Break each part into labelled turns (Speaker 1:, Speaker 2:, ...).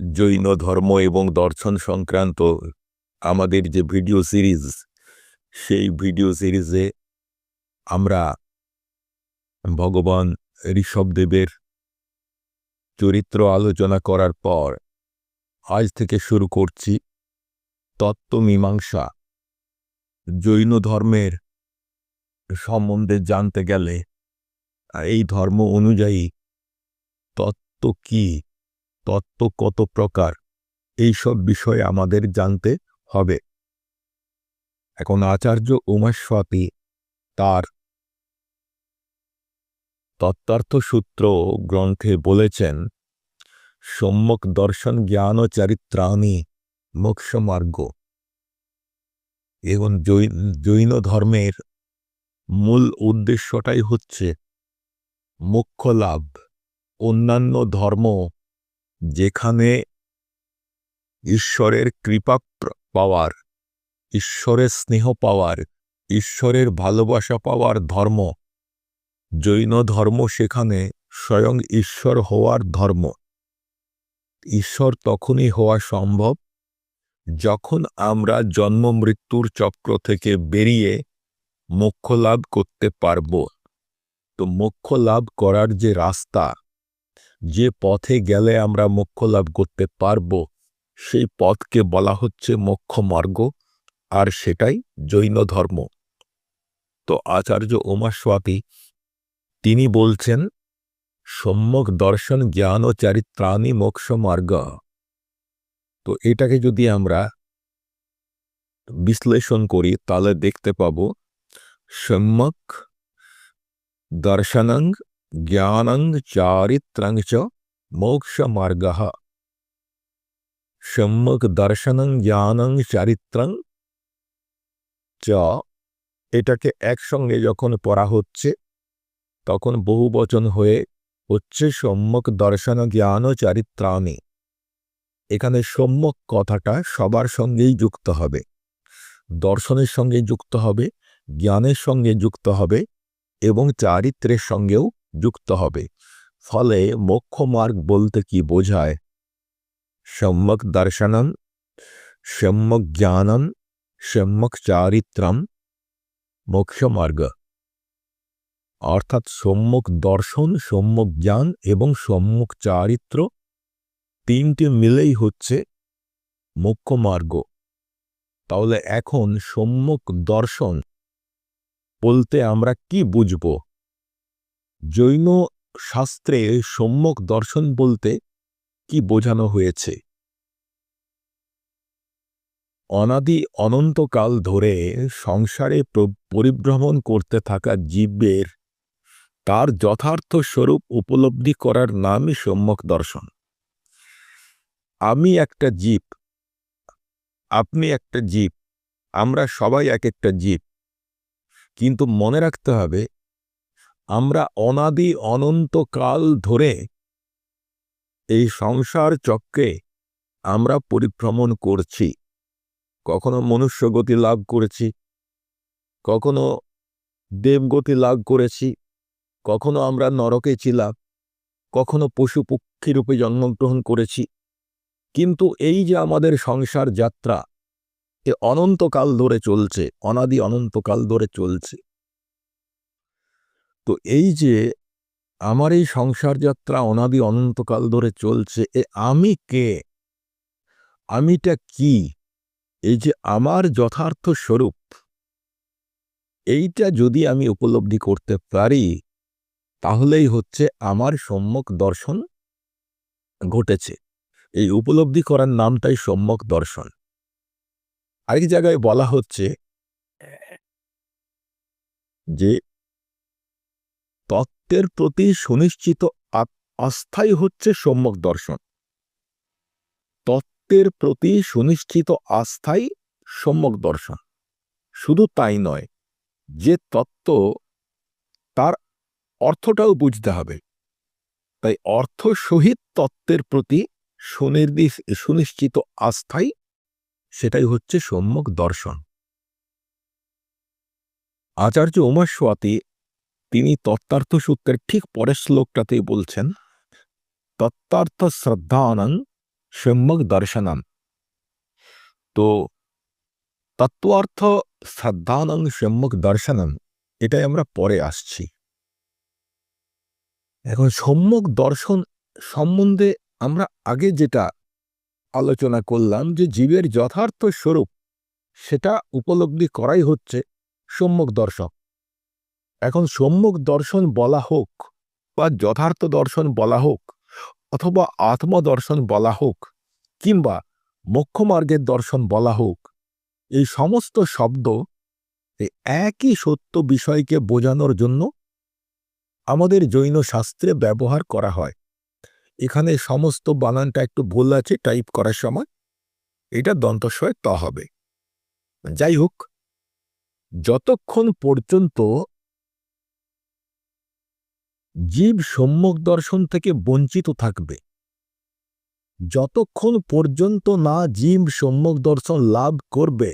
Speaker 1: জৈন ধর্ম এবং দর্শন সংক্রান্ত আমাদের যে ভিডিও সিরিজ, সেই ভিডিও সিরিজে আমরা ভগবান ঋষভদেবের চরিত্র আলোচনা করার পর আজ থেকে শুরু করছি তত্ত্বমীমাংসা জৈন ধর্মের সম্বন্ধে জানতে গেলে এই ধর্ম অনুযায়ী তত্ত্ব কি? তত্ত্ব কত প্রকার? এইসব বিষয়ে আমাদের জানতে হবে। এখন আচার্য উমাস্বাতি তার তত্ত্বার্থ সূত্র গ্রন্থে বলেছেন সম্যক দর্শন জ্ঞান ও চারিত্রাণী মোক্ষমার্গ। এবং জৈন ধর্মের মূল উদ্দেশ্যটাই হচ্ছে মোক্ষ লাভ। অন্যান্য ধর্ম যেখানে ঈশ্বরের কৃপা পাওয়ার, ঈশ্বরের স্নেহ পাওয়ার, ঈশ্বরের ভালোবাসা পাওয়ার ধর্ম, জৈন ধর্ম সেখানে স্বয়ং ঈশ্বর হওয়ার ধর্ম। ঈশ্বর তখনই হওয়া সম্ভব যখন আমরা জন্ম মৃত্যুর চক্র থেকে বেরিয়ে মোক্ষ লাভ করতে পারব। তো মোক্ষ লাভ করার যে রাস্তা যে পথে গেলে আমরা মোক্ষ লাভ করতে পারব, সেই পথকে বলা হচ্ছে মোক্ষ মার্গ আর সেটাই জৈন ধর্ম। তো আচার্য উমাস্বাতি তিনি বলছেন, সম্যক দর্শন জ্ঞান ও চারিত্রাণী মোক্ষ মার্গ তো এটাকে যদি আমরা বিশ্লেষণ করি, তাহলে দেখতে পাব, সম্যক দর্শনং জ্ঞানং চারিত্রং চ মোক্ষ মার্গ সম্যক দর্শনং জ্ঞানং চারিত্রং চ এটাকে একসঙ্গে যখন পড়া হচ্ছে, তখন বহু বচন হয়ে হচ্ছে সম্যক দর্শন জ্ঞান চারিত্রাণী। এখানে সম্যক কথাটা সবার সঙ্গেই যুক্ত হবে। দর্শনের সঙ্গে যুক্ত হবে, জ্ঞানের সঙ্গে যুক্ত হবে এবং চারিত্রের সঙ্গেও যুক্ত হবে। ফলে মোক্ষ মার্গ বলতে কি বোঝায়? সম্যক দর্শনম, সম্যক জ্ঞানম, সম্যক চারিত্রম, মোক্ষমার্গ। অর্থাৎ সম্যক দর্শন, সম্যক জ্ঞান এবং সম্যক চারিত্র তিনটে মিলেই হচ্ছে মোক্ষমার্গ। তাহলে এখন সম্যক দর্শন বলতে আমরা কি বুঝব? জৈন শাস্ত্রে সম্যক দর্শন বলতে কি বোঝানো হয়েছে? অনাদি অনন্তকাল ধরে সংসারে পরিভ্রমণ করতে থাকা জীবের তার যথার্থ স্বরূপ উপলব্ধি করার নামই সম্যক দর্শন। আমি একটা জীব, আপনি একটা জীব, আমরা সবাই এক একটা জীব, কিন্তু মনে রাখতে হবে আমরা অনাদি অনন্তকাল ধরে এই সংসার চক্রে আমরা পরিভ্রমণ করছি। কখনো মনুষ্যগতি লাভ করেছি, কখনো দেবগতি লাভ করেছি, কখনো আমরা নরকে ছিলাম, কখনো পশু পক্ষী রূপে জন্মগ্রহণ করেছি। কিন্তু এই যে আমাদের সংসার যাত্রা, এ অনন্তকাল ধরে চলছে, অনাদি অনন্তকাল ধরে চলছে। তো এই যে আমার এই সংসার যাত্রা অনাদি অনন্তকাল ধরে চলছে, এ আমি কে? আমিটা কি? এই যে আমার যথার্থ স্বরূপ। এইটা যদি আমি উপলব্ধি করতে পারি, তাহলেই হচ্ছে আমার সম্যক দর্শন ঘটেছে। এই উপলব্ধি করার নামটাই সম্যক দর্শন। আরেক জায়গায় বলা হচ্ছে যে তত্ত্বের প্রতি সুনিশ্চিত আস্থাই হচ্ছে সম্যক দর্শন। তত্ত্বের প্রতি সুনিশ্চিত আস্থাই সম্যক দর্শন। শুধু তাই নয়, যে তত্ত্ব তার অর্থটাও বুঝতে হবে। তাই অর্থ সহিত তত্ত্বের প্রতি সুনির্দিষ্ট সুনিশ্চিত আস্থাই সেটাই হচ্ছে সম্যক দর্শন। আচার্য উমাস্বাতি তিনি তত্ত্বার্থ সূত্রের ঠিক পরের শ্লোকটাতেই বলছেন তত্ত্বার্থ শ্রদ্ধানং সম্যক দর্শনম। তো তত্ত্বার্থ শ্রদ্ধানং সম্যক দর্শনম, এটাই আমরা পরে আসছি। এখন সম্যক দর্শন সম্বন্ধে আমরা আগে যেটা আলোচনা করলাম যে জীবের যথার্থ স্বরূপ, সেটা উপলব্ধি করাই হচ্ছে সম্যক দর্শন এখন সম্যক দর্শন বলা হোক বা যথার্থ দর্শন বলা হোক অথবা আত্মদর্শন বলা হোক কিংবা মোক্ষমার্গের দর্শন বলা হোক, এই সমস্ত শব্দ একই সত্য বিষয়কে বোঝানোর জন্য আমাদের জৈন শাস্ত্রে ব্যবহার করা হয়। এখানে সমস্ত বানানটা একটু ভুল আছে, টাইপ করার সময় এটা দন্তস্বয় ত হবে। যাই হোক, যতক্ষণ পর্যন্ত জীব সম্যক দর্শন থেকে বঞ্চিত থাকবে। যতক্ষণ পর্যন্ত না জীব সম্যক দর্শন লাভ করবে,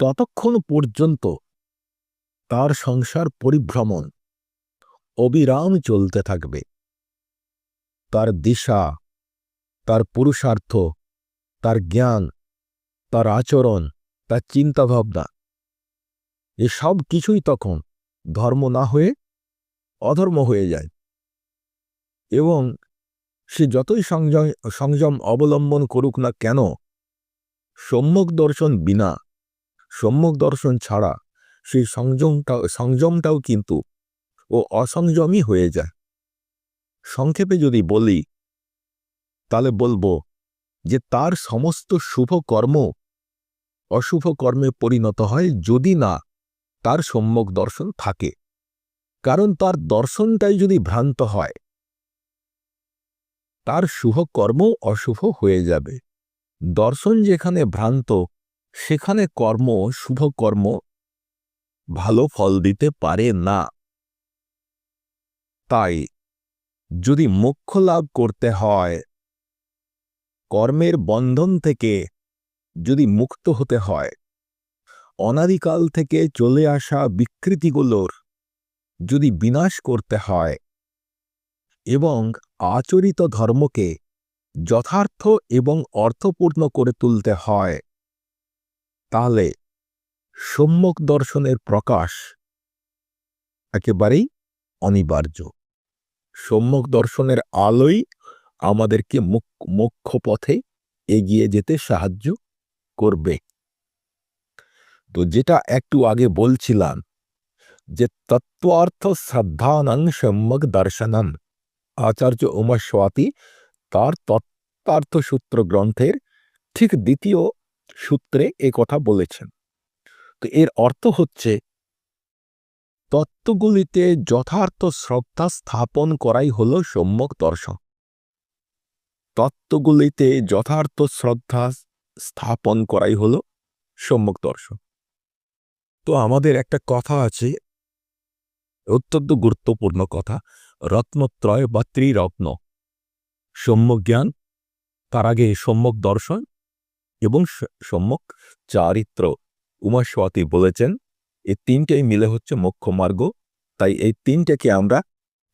Speaker 1: ততক্ষণ পর্যন্ত তার সংসার পরিভ্রমণ, অবিরাম চলতে থাকবে। তার দিশা, তার পুরুষার্থ, তার জ্ঞান, তার আচরণ, তার চিন্তাভাবনা, এসব কিছুই তখন ধর্ম না হয়ে অধর্ম হয়ে যায়। এবং সে যতই সংযম সংযম অবলম্বন করুক না কেন, সম্যক দর্শন বিনা, সম্যক দর্শন ছাড়া সেই সংযমটাও সংযমটাও কিন্তু ও অসংযমই হয়ে যায়। সংক্ষেপে যদি বলি, তাহলে বলব যে তার সমস্ত শুভ কর্ম অশুভ কর্মে পরিণত হয় যদি না তার সম্যক দর্শন থাকে। কারণ তার দর্শনটাই যদি ভ্রান্ত হয়, তার শুভ অশুভ হয়ে যাবে। দর্শন যেখানে ভ্রান্ত, সেখানে কর্ম শুভ কর্ম ভালো ফল দিতে পারে না। তাই, যদি মোক্ষ লাভ করতে হয়, কর্মের বন্ধন থেকে যদি মুক্ত হতে হয়, অনাদিকাল থেকে চলে আসা বিকৃতিগুলোর যদি বিনাশ করতে হয় এবং আচরিত ধর্মকে যথার্থ এবং অর্থপূর্ণ করে তুলতে হয়, তাহলে সম্যক দর্শনের প্রকাশ একেবারেই অনিবার্য। সম্যক দর্শনের আলোই আমাদেরকে মুখ্য পথে এগিয়ে যেতে সাহায্য করবে। তো যেটা একটু আগে বলছিলাম যে তত্ত্বার্থ শ্রদ্ধানং সম্যক দর্শনম। আচার্য উমা স্বাতি তার তত্ত্বার্থ সূত্র গ্রন্থের ঠিক দ্বিতীয় সূত্রে এ কথা বলেছেন। তো এর অর্থ হচ্ছে, তত্ত্বগুলিতে যথার্থ শ্রদ্ধা স্থাপন করাই হল সম্যক দর্শন। তত্ত্বগুলিতে যথার্থ শ্রদ্ধা স্থাপন করাই হল সম্যক দর্শন। তো আমাদের একটা কথা আছে অত্যন্ত গুরুত্বপূর্ণ কথা। রত্নত্রয় বা ত্রিরত্ন। সম্যক জ্ঞান তার আগে সম্যক দর্শন এবং সম্যক চারিত্র। উমাস্বাতি বলেছেন এই তিনটেই মিলে হচ্ছে মোক্ষ মার্গ। তাই এই তিনটাকে আমরা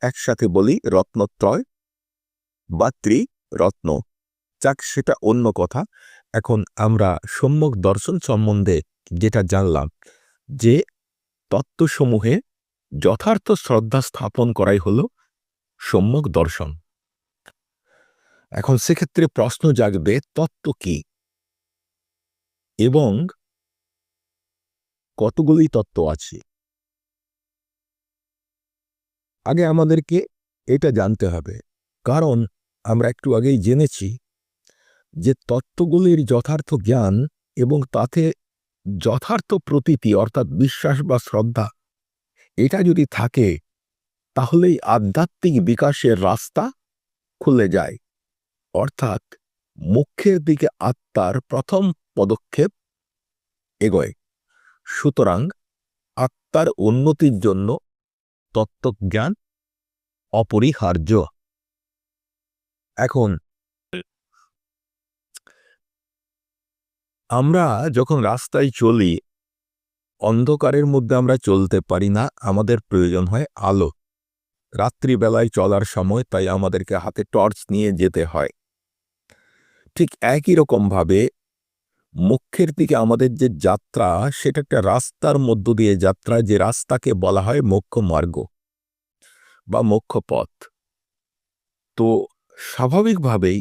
Speaker 1: একসাথে বলি রত্নত্রয় বা ত্রিরত্ন। যাক, সেটা অন্য কথা। এখন আমরা সম্যক দর্শন সম্বন্ধে যেটা জানলাম, যে তত্ত্বসমূহে যথার্থ শ্রদ্ধা স্থাপন করাই হল সম্যক দর্শন। এখন সেক্ষেত্রে প্রশ্ন জাগবে, তত্ত্ব কি? এবং কতগুলি তত্ত্ব আছে? আগে আমাদেরকে এটা জানতে হবে, কারণ আমরা একটু আগেই জেনেছি যে তত্ত্বগুলির যথার্থ জ্ঞান এবং তাতে যথার্থ প্রতীতি, অর্থাৎ বিশ্বাস বা শ্রদ্ধা এটা যদি থাকে, তাহলেই আধ্যাত্মিক বিকাশের রাস্তা খুলে যায়। অর্থাৎ মুখ্যের দিকে আত্মার প্রথম পদক্ষেপ এগোয়। সুতরাং আত্মার উন্নতির জন্য তত্ত্বজ্ঞান অপরিহার্য। এখন আমরা যখন রাস্তায় চলি অন্ধকারের মধ্যে আমরা চলতে পারি না, আমাদের প্রয়োজন হয় আলো। রাত্রিবেলায় চলার সময় তাই আমাদেরকে হাতে টর্চ নিয়ে যেতে হয়। ঠিক একই রকমভাবে মুখ্যের দিকে আমাদের যে যাত্রা, সেটা একটা রাস্তার মধ্য দিয়ে যাত্রা, যে রাস্তাকে বলা হয় মুখ্য মার্গ বা মুখ্য পথ তো স্বাভাবিকভাবেই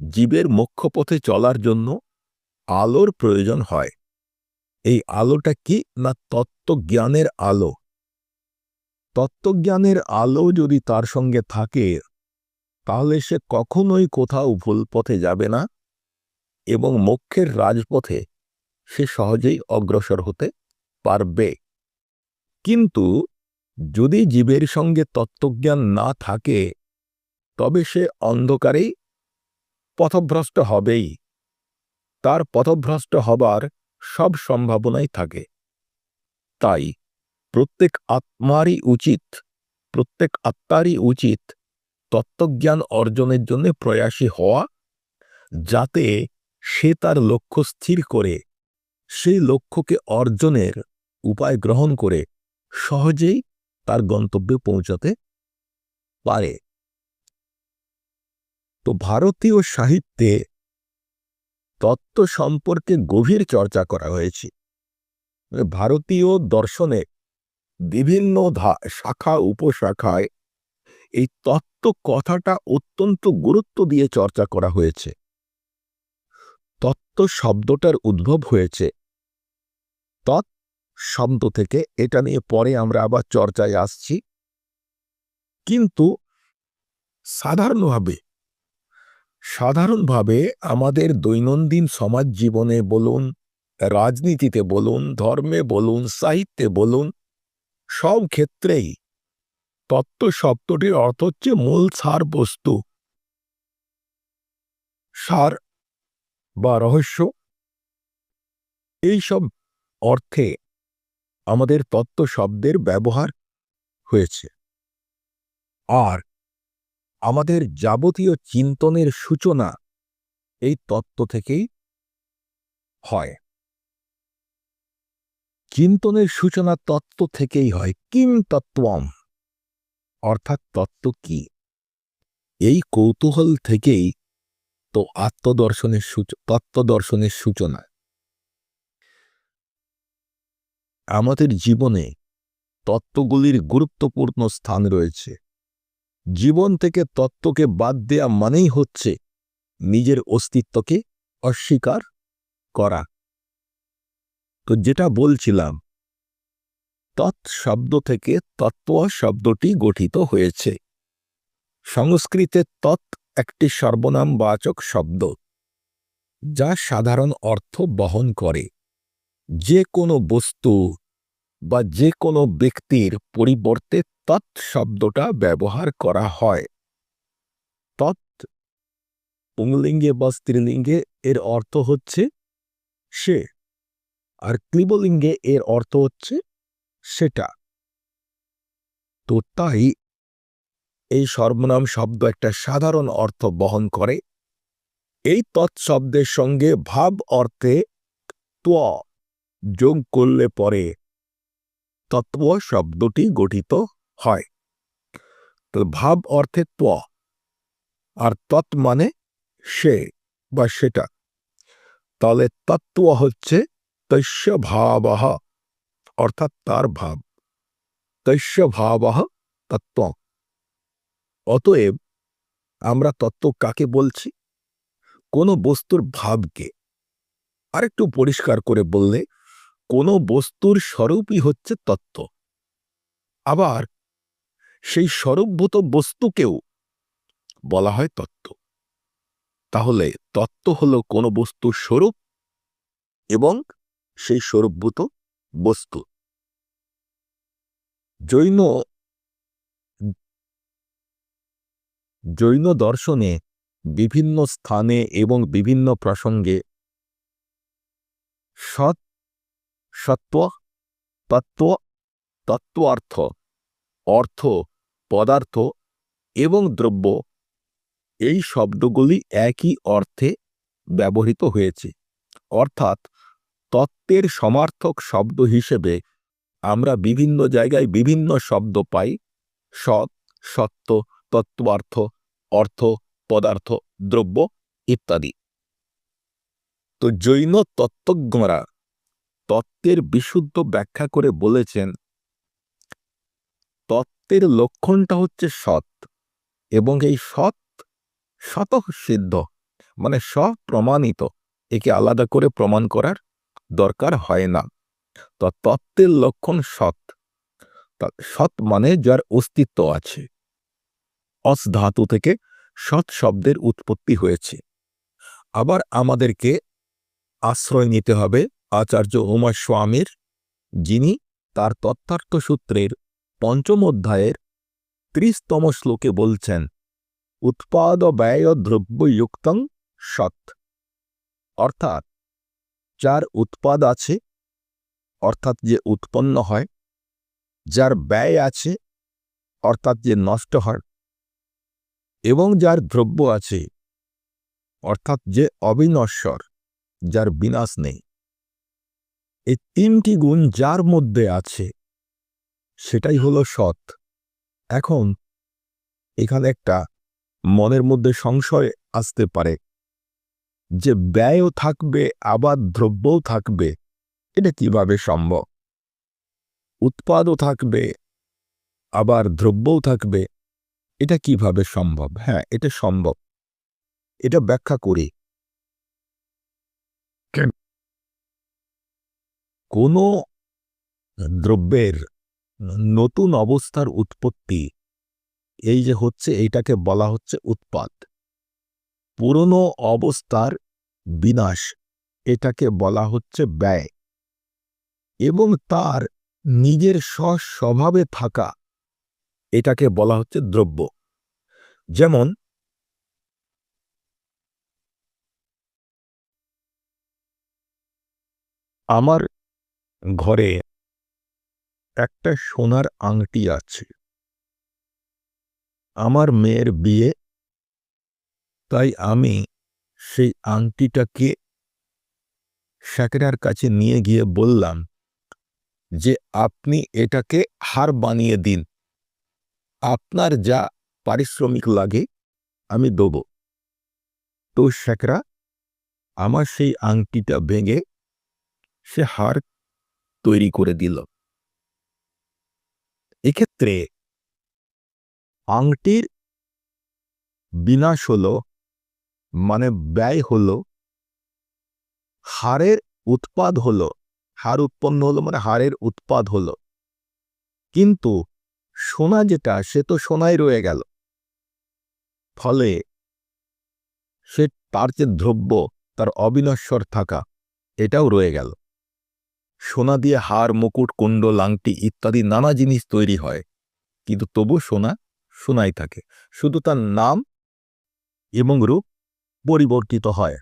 Speaker 1: জীবের মুখ্য পথে চলার জন্য আলোর প্রয়োজন হয়। এই আলোটা কি না তত্ত্বজ্ঞানের আলো? তত্ত্বজ্ঞানের আলো যদি তার সঙ্গে থাকে, তাহলে সে কখনোই কোথাও ভুল পথে যাবে না এবং মোক্ষের রাজপথে সে সহজেই অগ্রসর হতে পারবে। কিন্তু যদি জীবের সঙ্গে তত্ত্বজ্ঞান না থাকে, তবে সে অন্ধকারেই পথভ্রষ্ট হবেই। তার পথভ্রষ্ট হবার সব সম্ভাবনাই থাকে। তাই প্রত্যেক আত্মারই উচিত, প্রত্যেক আত্মারই উচিত তত্ত্বজ্ঞান অর্জনের জন্য প্রয়াসী হওয়া, যাতে সে তার লক্ষ্য স্থির করে সেই লক্ষ্যকে অর্জনের উপায় গ্রহণ করে সহজেই তার গন্তব্যে পৌঁছাতে পারে। তো ভারতীয় সাহিত্যে তত্ত্ব সম্পর্কে গভীর চর্চা করা হয়েছে। ভারতীয় দর্শনে বিভিন্ন শাখা, উপশাখায় এই তত্ত্ব কথাটা অত্যন্ত গুরুত্ব দিয়ে চর্চা করা হয়েছে। তত্ত্ব শব্দটার উদ্ভব হয়েছে। তৎ শব্দ থেকে এটা নিয়ে পরে আমরা আবার চর্চায় আসছি। কিন্তু সাধারণভাবে সাধারণভাবে আমাদের দৈনন্দিন সমাজ জীবনে বলুন, রাজনীতিতে বলুন, ধর্মে বলুন, সাহিত্যে বলুন, সব ক্ষেত্রেই তত্ত্ব শব্দটির অর্থ হচ্ছে মূল সার বস্তু সার বা রহস্য। এইসব অর্থে আমাদের তত্ত্ব শব্দের ব্যবহার হয়েছে। আর আমাদের যাবতীয় চিন্তনের সূচনা এই তত্ত্ব থেকেই হয়। চিন্তনের সূচনা তত্ত্ব থেকেই হয় কিম তত্ত্বম, অর্থাৎ তত্ত্ব কি? এই কৌতূহল থেকেই তো আত্মদর্শনের তত্ত্বদর্শনের সূচনা। আমাদের জীবনে তত্ত্বগুলির গুরুত্বপূর্ণ স্থান রয়েছে। জীবন থেকে তত্ত্বকে বাদ দেয়া মানেই হচ্ছে নিজের অস্তিত্বকে অস্বীকার করা। তো যেটা বলছিলাম তৎ শব্দ থেকে তত্ত্ব শব্দটি গঠিত হয়েছে। সংস্কৃতে তৎ একটি সর্বনাম সর্বনামবাচক শব্দ, যা সাধারণ অর্থ বহন করে। যে কোনো বস্তু বা যে কোনো ব্যক্তির পরিবর্তে তৎ শব্দটা ব্যবহার করা হয়। তৎ পুংলিঙ্গে বা স্ত্রীলিঙ্গে এর অর্থ হচ্ছে সে, আর ক্লিবলিঙ্গে এর অর্থ হচ্ছে সেটা। তো তাই এই সর্বনাম শব্দ একটা সাধারণ অর্থ বহন করে। এই তৎশব্দের সঙ্গে ভাব অর্থে ত্ব যোগ করলে পরে তত্ত্ব শব্দটি গঠিত হয়। তো ভাব অর্থে ত্ব আর তৎ মানে সে বা সেটা। তাহলে তত্ত্ব হচ্ছে তৈশ্য ভাবাহ অর্থাৎ তার ভাব। তৈশ্য ভাবাহ তত্ত্ব। অতএব আমরা তত্ত্ব কাকে বলছি? কোনো বস্তুর ভাবকে। আরেকটু পরিষ্কার করে বললে কোনো বস্তুর স্বরূপই হচ্ছে তত্ত্ব। আবার সেই স্বরূপভূত বস্তুকেও বলা হয় তত্ত্ব। তাহলে তত্ত্ব হল কোনো বস্তুর স্বরূপ এবং সেই স্বরূপভূত বস্তু। জৈন জৈন দর্শনে বিভিন্ন স্থানে এবং বিভিন্ন প্রসঙ্গে সৎ সত্ত্ব, তত্ত্ব, তত্ত্বার্থ, অর্থ, পদার্থ এবং দ্রব্য। এই শব্দগুলি একই অর্থে ব্যবহৃত হয়েছে। অর্থাৎ তত্ত্বের সমার্থক শব্দ হিসেবে আমরা বিভিন্ন জায়গায় বিভিন্ন শব্দ পাই। সৎ সত্য তত্ত্বার্থ, অর্থ, পদার্থ, দ্রব্য ইত্যাদি। তো জৈন তত্ত্বজ্ঞরা তত্ত্বের বিশুদ্ধ ব্যাখ্যা করে বলেছেন, তত্ত্বের লক্ষণটা হচ্ছে সৎ এবং এই সৎ শতঃ সিদ্ধ মানে স্বপ্রমাণিত, একে আলাদা করে প্রমাণ করার দরকার হয় না। তো তত্ত্বের লক্ষণ সৎ সৎ মানে যার অস্তিত্ব আছে। অস ধাতু থেকে সৎ শব্দের উৎপত্তি হয়েছে। আবার আমাদেরকে আশ্রয় নিতে হবে আচার্য উমা স্বামীর যিনি তার তত্ত্বার্থ সূত্রের পঞ্চম অধ্যায়ের ত্রিশতম শ্লোকে বলছেন, উৎপাদ ব্যয় দ্রব্যযুক্তং সৎ। অর্থাৎ, যার উৎপাদ আছে, অর্থাৎ যে উৎপন্ন হয়, যার ব্যয় আছে, অর্থাৎ যে নষ্ট হয়, এবং যার দ্রব্য আছে, অর্থাৎ যে অবিনশ্বর, যার বিনাশ নেই। এই তিনটি গুণ যার মধ্যে আছে, সেটাই হলো সৎ। এখন, এখানে একটা মনের মধ্যে সংশয় আসতে পারে, যে ব্যয়ও থাকবে আবার দ্রব্যও থাকবে, এটা কীভাবে সম্ভব? উৎপাদও থাকবে, আবার দ্রব্যও থাকবে, এটা কীভাবে সম্ভব? হ্যাঁ এটা সম্ভব। এটা ব্যাখ্যা করি। কোনো দ্রব্যের নতুন অবস্থার উৎপত্তি, এই যে হচ্ছে, এইটাকে বলা হচ্ছে উৎপাদ পুরনো অবস্থার বিনাশ, এটাকে বলা হচ্ছে ব্যয়। এবং তার নিজের স্বস্বভাবে থাকা, এটাকে বলা হচ্ছে দ্রব্য। যেমন, আমার ঘরে একটা সোনার আংটি আছে। আমার মেয়ের বিয়ে। তাই আমি সেই আংটিটাকে শ্যাকরার কাছে নিয়ে গিয়ে বললাম যে, আপনি এটাকে হার বানিয়ে দিন। আপনার যা পারিশ্রমিক লাগে, আমি দেব। তো শ্যাকরা আমার সেই আংটিটা ভেঙে সে হার তৈরি করে দিল। এক্ষেত্রে আংটির বিনাশ হল মানে ব্যয় হল, হারের উৎপাদ হল, হার উৎপন্ন হলো মানে হারের উৎপাদ হল। কিন্তু সোনা যেটা, সে তো সোনাই রয়ে গেল। ফলে সে তার যে দ্রব্য, তার অবিনশ্বর থাকা, এটাও রয়ে গেল। সোনা দিয়ে হার মুকুট, কুণ্ড, লাংটি ইত্যাদি নানা জিনিস তৈরি হয়। কিন্তু তবু সোনা সোনাই থাকে। শুধু তার নাম এবং রূপ পরিবর্তিত হয়।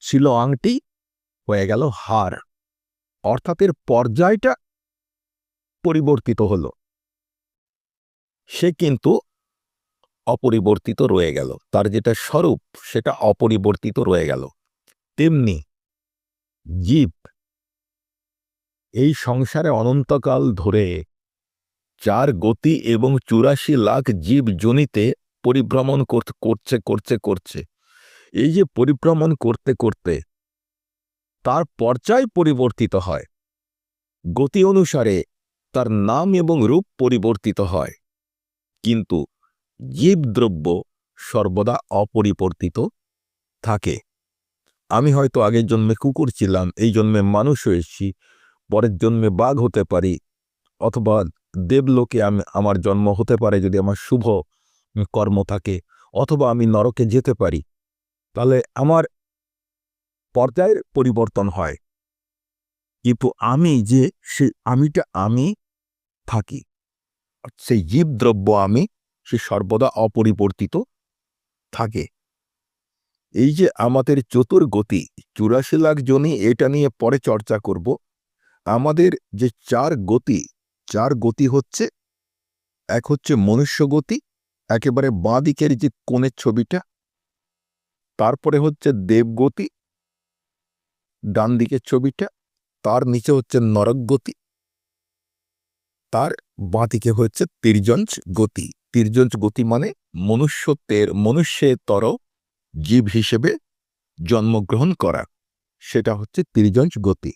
Speaker 1: ছিল আংটি, হয়ে গেল হার অর্থাৎ এর পর্যায়টা পরিবর্তিত হল। সে কিন্তু অপরিবর্তিত রয়ে গেল। তার যেটা স্বরূপ, সেটা অপরিবর্তিত রয়ে গেল। তেমনি জীব এই সংসারে অনন্তকাল ধরে চার গতি এবং চুরাশি লাখ জীব জনিতে পরিভ্রমণ করছে করছে করছে। এই যে পরিভ্রমণ করতে করতে তার পর্যায় পরিবর্তিত হয়। গতি অনুসারে তার নাম এবং রূপ পরিবর্তিত হয়। কিন্তু জীবদ্রব্য সর্বদা অপরিবর্তিত থাকে। আমি হয়তো আগের জন্মে কুকুর ছিলাম, এই জন্মে মানুষ হয়েছি পরের জন্মে বাঘ হতে পারি, অথবা দেবলোকে আমি, আমার জন্ম হতে পারে যদি আমার শুভ কর্ম থাকে, অথবা আমি নরকে যেতে পারি, তাহলে আমার পর্যায়ের পরিবর্তন হয়। কিন্তু আমি যে, সে আমিটা আমি থাকি, সেই জীবদ্রব্য আমি, সে সর্বদা অপরিবর্তিত থাকে। এই যে আমাদের চতুর্গতি, চুরাশি লাখ জনই এটা নিয়ে পরে চর্চা করব আমাদের যে চার গতি চার গতি হচ্ছে, এক হচ্ছে মনুষ্য গতি, একেবারে বাঁ দিকের যে কোণের ছবিটা, তারপরে হচ্ছে দেবগতি ডান দিকের ছবিটা, তার নিচে হচ্ছে নরক গতি, তার বাঁ দিকে হচ্ছে তির্যঞ্চ গতি। তির্যঞ্চ গতি মানে মনুষ্যত্বের, মনুষ্যেতর জীব হিসেবে জন্মগ্রহণ করা, সেটা হচ্ছে তির্যঞ্চ গতি।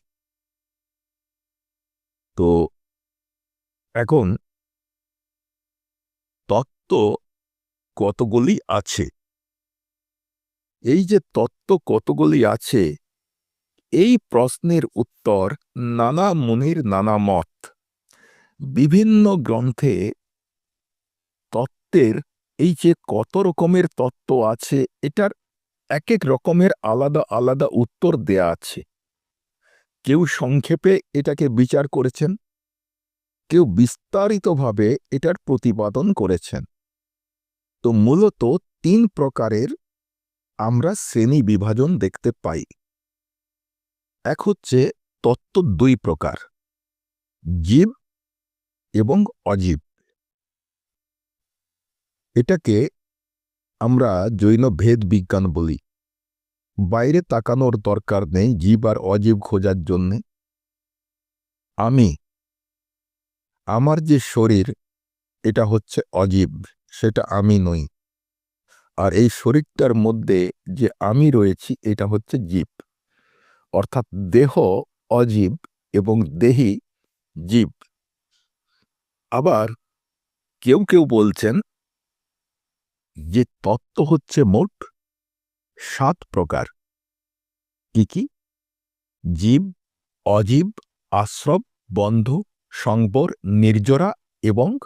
Speaker 1: তো এখন তত্ত্ব কতগুলি আছে? এই যে তত্ত্ব কতগুলি আছে এই প্রশ্নের উত্তর নানা মুনির নানা মত। বিভিন্ন গ্রন্থে তত্ত্বের এই যে কত রকমের তত্ত্ব আছে এটার এক এক রকমের আলাদা আলাদা উত্তর দেয়া আছে। কেউ সংক্ষেপে এটাকে বিচার করেছেন, কেউ বিস্তারিতভাবে এটার প্রতিপাদন করেছেন। তো মূলত তিন প্রকারের আমরা শ্রেণি বিভাজন দেখতে পাই। এক হচ্ছে তত্ত্ব দুই প্রকার, জীব এবং অজীব। এটাকে আমরা জৈন ভেদ বিজ্ঞান বলি। বাইরে তাকানোর দরকার নেই জীব আর অজীব খোঁজার জন্যে। আমি, আমার যে শরীর, এটা হচ্ছে অজীব, সেটা আমি নই। আর এই শরীরটার মধ্যে যে আমি রয়েছি, এটা হচ্ছে জীব। অর্থাৎ দেহ অজীব এবং দেহি জীব। আবার কেউ কেউ বলছেন যে তত্ত্ব হচ্ছে মোট সাত প্রকার। কি কি? জীব, অজীব, আশ্রব, বন্ধ, সংবর, নির্জরা এবং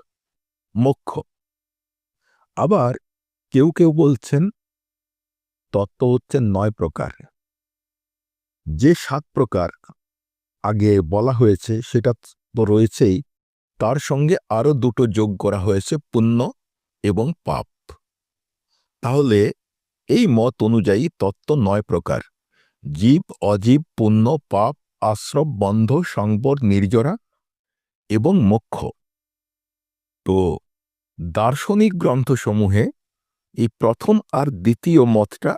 Speaker 1: মোক্ষ। আবার কেউ কেউ বলছেন, তত্ত্ব হচ্ছে নয় প্রকার। যে সাত প্রকার আগে বলা হয়েছে, সেটা তো রয়েছেই। তার সঙ্গে আরও দুটো যোগ করা হয়েছে, পুণ্য এবং পাপ। তাহলে এই মত অনুযায়ী তত্ত্ব নয় প্রকার। জীব, অজীব, পুণ্য, পাপ, আশ্রব, বন্ধ, সংবর, নির্জরা এবং মোক্ষ। তো দার্শনিক গ্রন্থসমূহে এই প্রথম আর দ্বিতীয় মতটা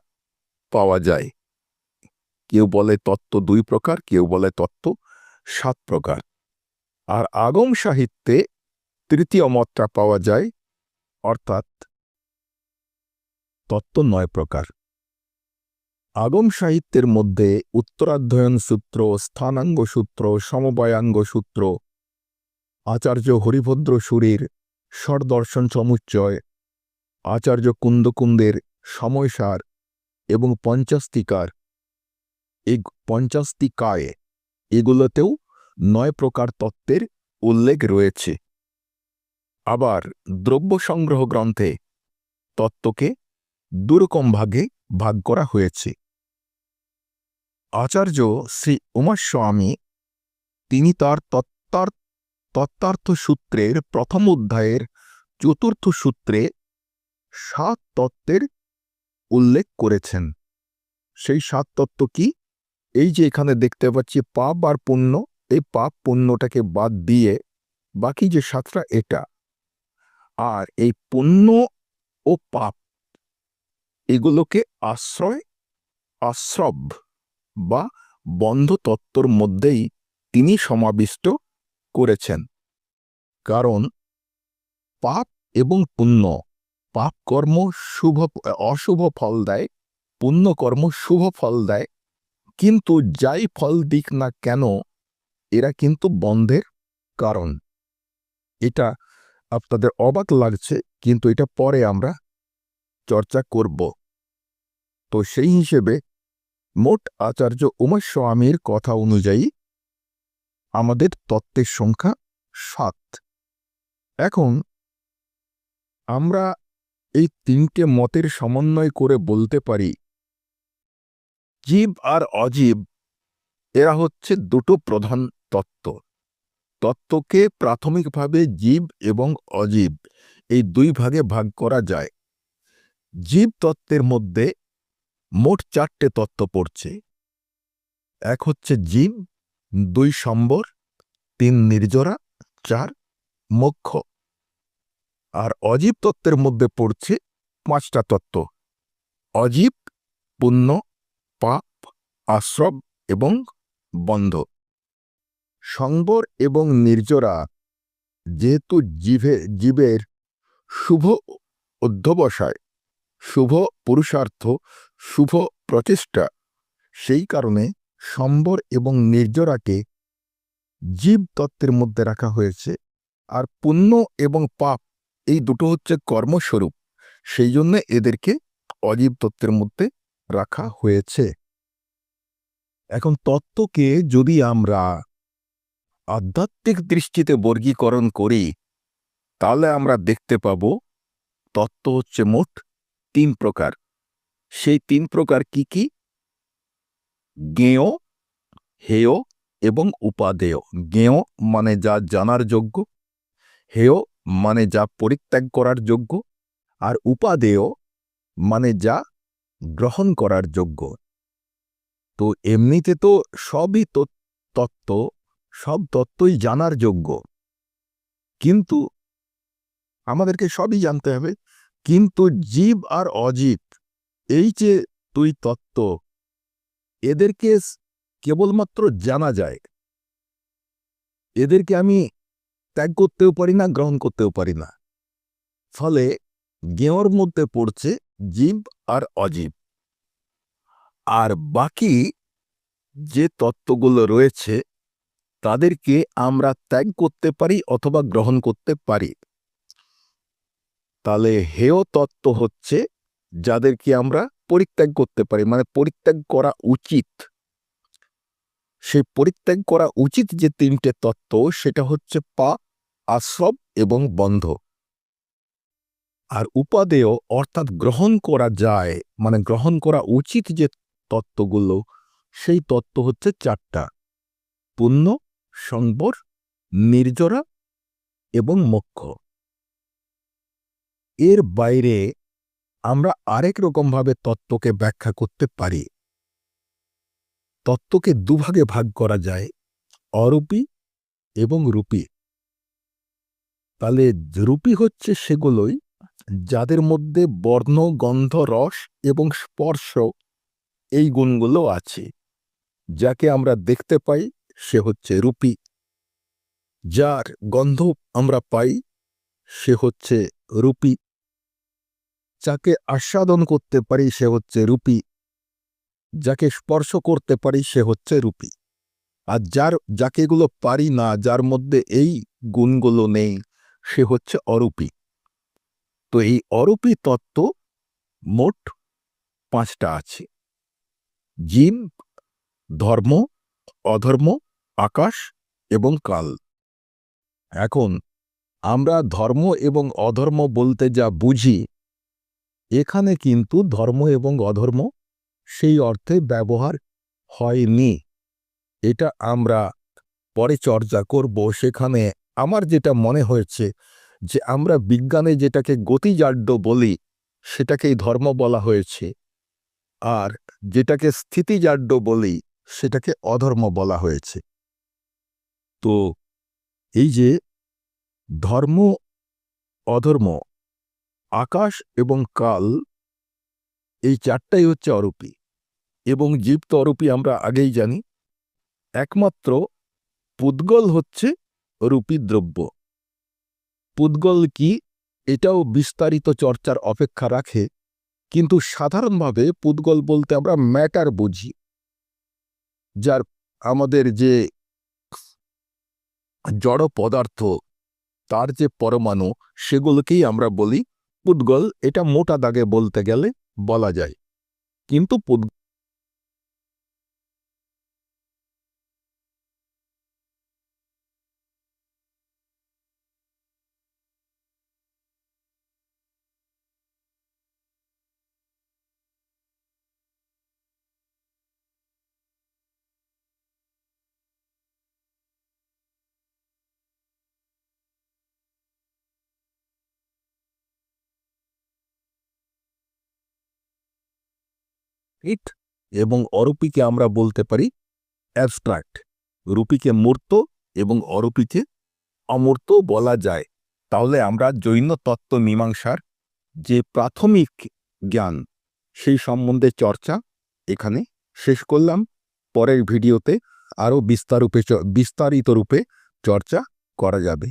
Speaker 1: পাওয়া যায়। কেউ বলে তত্ত্ব দুই প্রকার, কেউ বলে তত্ত্ব সাত প্রকার। আর আগম সাহিত্যে তৃতীয় মতটা পাওয়া যায়, অর্থাৎ তত্ত্ব নয় প্রকার। আগম সাহিত্যের মধ্যে উত্তরাধ্যয়ন সূত্র, স্থানাঙ্গ সূত্র, সমবায়াঙ্গ সূত্র, আচার্য হরিভদ্র সুরীর স্বরদর্শন সমুচ্চয়, আচার্য কুন্দকুন্দের সময়সার এবং পঞ্চাস্তিকার। এই পঞ্চাস্তিকায় এগুলোতেও নয় প্রকার তত্ত্বের উল্লেখ রয়েছে। আবার দ্রব্য সংগ্রহ গ্রন্থে তত্ত্বকে দুরকম ভাগে ভাগ করা হয়েছে। আচার্য শ্রী উমাস্বামী, তিনি তার তত্ত্বার তত্ত্বার্থ সূত্রের প্রথম অধ্যায়ের চতুর্থ সূত্রে সাত তত্ত্বের উল্লেখ করেছেন। সেই সাত তত্ত্ব কি? এই যে এখানে দেখতে পাচ্ছি, পাপ আর পুণ্য, এই পাপ পুণ্যটাকে বাদ দিয়ে বাকি যে সাতটা, এটা। আর এই পুণ্য ও পাপ এগুলোকে আশ্রয়, আশ্রব বা বন্ধ তত্ত্বর মধ্যেই তিনি সমাবিষ্ট করেছেন। কারণ পাপ এবং পুণ্য, পাপ কর্ম শুভ, অশুভ ফল দেয়, পুণ্য কর্ম শুভ ফল দেয়, কিন্তু যাই ফল দিক না কেন, এরা কিন্তু বন্ধের কারণ। এটা আপনাদের অবাক লাগছে, কিন্তু এটা পরে আমরা চর্চা করব। তো সেই হিসেবে মোট আচার্য উমাস্বামীর কথা অনুযায়ী আমাদের তত্ত্বের সংখ্যা সাত। এখন আমরা এই তিনটে মতের সমন্বয় করে বলতে পারি, জীব আর অজীব, এরা হচ্ছে দুটো প্রধান তত্ত্ব। তত্ত্বকে প্রাথমিকভাবে জীব এবং অজীব, এই দুই ভাগে ভাগ করা যায়। জীব তত্ত্বের মধ্যে মোট চারটে তত্ত্ব পড়ছে। এক হচ্ছে জীব, দুই সম্বর, তিন নির্জরা, চার মোক্ষ। আর অজীব তত্ত্বের মধ্যে পড়ছে পাঁচটা তত্ত্ব। অজীব, পুণ্য, পাপ, আশ্রব এবং বন্ধ। সংবর এবং নির্জরা যেহেতু জীবে, জীবের শুভ অধ্যবসায় শুভ পুরুষার্থ, শুভ প্রচেষ্টা। সেই কারণে সম্বর এবং নির্জরাকে জীবতত্ত্বের মধ্যে রাখা হয়েছে। আর পুণ্য এবং পাপ, এই দুটো হচ্ছে কর্মস্বরূপ। সেই জন্য এদেরকে অজীব তত্ত্বের মধ্যে রাখা হয়েছে। এখন তত্ত্বকে যদি আমরা আধ্যাত্মিক দৃষ্টিতে বর্গীকরণ করি, তাহলে আমরা দেখতে পাব, তত্ত্ব হচ্ছে মোট তিন প্রকার। সেই তিন প্রকার কি কি? জ্ঞেয়, হেয় এবং উপাদেয়। জ্ঞেয় মানে যা জানার যোগ্য, হেয় মানে যা পরিত্যাগ করার যোগ্য, আর উপাদেয় মানে যা গ্রহণ করার যোগ্য। তো এমনিতে তো সবই তত্ত্ব, সব তত্ত্বই জানার যোগ্য। কিন্তু আমাদেরকে সবই জানতে হবে। কিন্তু জীব আর অজীব, এই যে দুই তত্ত্ব, এদেরকে কেবলমাত্র জানা যায়। এদেরকে আমি ত্যাগ করতেও পারি না, গ্রহণ করতেও পারি না। ফলে জ্ঞেয়র মধ্যে পড়ছে জীব আর অজীব। আর বাকি যে তত্ত্বগুলো রয়েছে, তাদেরকে আমরা ত্যাগ করতে পারি অথবা গ্রহণ করতে পারি। তাহলে হেয় তত্ত্ব হচ্ছে যাদেরকে আমরা পরিত্যাগ করতে পারি মানে পরিত্যাগ করা উচিত। সেই পরিত্যাগ করা উচিত যে তিনটে তত্ত্ব, সেটা হচ্ছে পা, আশ্রব এবং বন্ধ। আর উপাদেয় অর্থাৎ গ্রহণ করা যায় মানে গ্রহণ করা উচিত যে তত্ত্বগুলো, সেই তত্ত্ব হচ্ছে চারটা। পুণ্য সম্বর নির্জরা এবং মোক্ষ। এর বাইরে আমরা আরেক রকমভাবে তত্ত্বকে ব্যাখ্যা করতে পারি। তত্ত্বকে দুভাগে ভাগ করা যায়, অরূপী এবং রূপী। তাহলে রূপী হচ্ছে সেগুলোই যাদের মধ্যে বর্ণ, গন্ধ, রস এবং স্পর্শ এই গুণগুলো আছে। যাকে আমরা দেখতে পাই সে হচ্ছে রূপী। যার গন্ধ আমরা পাই সে হচ্ছে রূপী। যাকে আস্বাদন করতে পারি সে হচ্ছে রূপী। যাকে স্পর্শ করতে পারি সে হচ্ছে রূপী। আর যার, যাকে এগুলো পারি না, যার মধ্যে এই গুণগুলো নেই, সে হচ্ছে অরূপী। তো এই অরূপী তত্ত্ব মোট পাঁচটা আছে। জিন ধর্ম, অধর্ম, আকাশ এবং কাল। এখন আমরা ধর্ম এবং অধর্ম বলতে যা বুঝি এখানে কিন্তু ধর্ম এবং অধর্ম সেই অর্থে ব্যবহার হয়নি। এটা আমরা পরে চর্চা করব। সেখানে আমার যেটা মনে হয়েছে যে আমরা বিজ্ঞানে যেটাকে গতিজাড্য বলি, সেটাকেই ধর্ম বলা হয়েছে। আর যেটাকে স্থিতিজাড্য বলি, সেটাকে অধর্ম বলা হয়েছে। তো এই যে ধর্ম, অধর্ম আকাশ এবং কাল এই চারটাই হচ্ছে অরূপী এবং জীব তো অরূপী আমরা আগেই জানি। একমাত্র পুদ্গল হচ্ছে রূপী দ্রব্য। পুদ্গল কি? এটাও বিস্তারিত চর্চার অপেক্ষা রাখে, কিন্তু সাধারণভাবে পুদ্গল বলতে আমরা ম্যাটার বুঝি, যার আমাদের যে জড় পদার্থ, তার যে পরমাণু, সেগুলোকেই আমরা বলি পুদ্গল এটা মোটা দাগে বলতে গেলে বলা যায়। কিন্তু পুদ ইট এবং অরূপীকে আমরা বলতে পারি অ্যাবস্ট্রাক্ট। রূপীকে মূর্ত এবং অরূপীকে অমূর্ত বলা যায়। তাহলে আমরা জৈন তত্ত্ব মীমাংসার যে প্রাথমিক জ্ঞান, সেই সম্বন্ধে চর্চা এখানে শেষ করলাম। পরের ভিডিওতে আরও বিস্তারূপে বিস্তারিত রূপে চর্চা করা যাবে।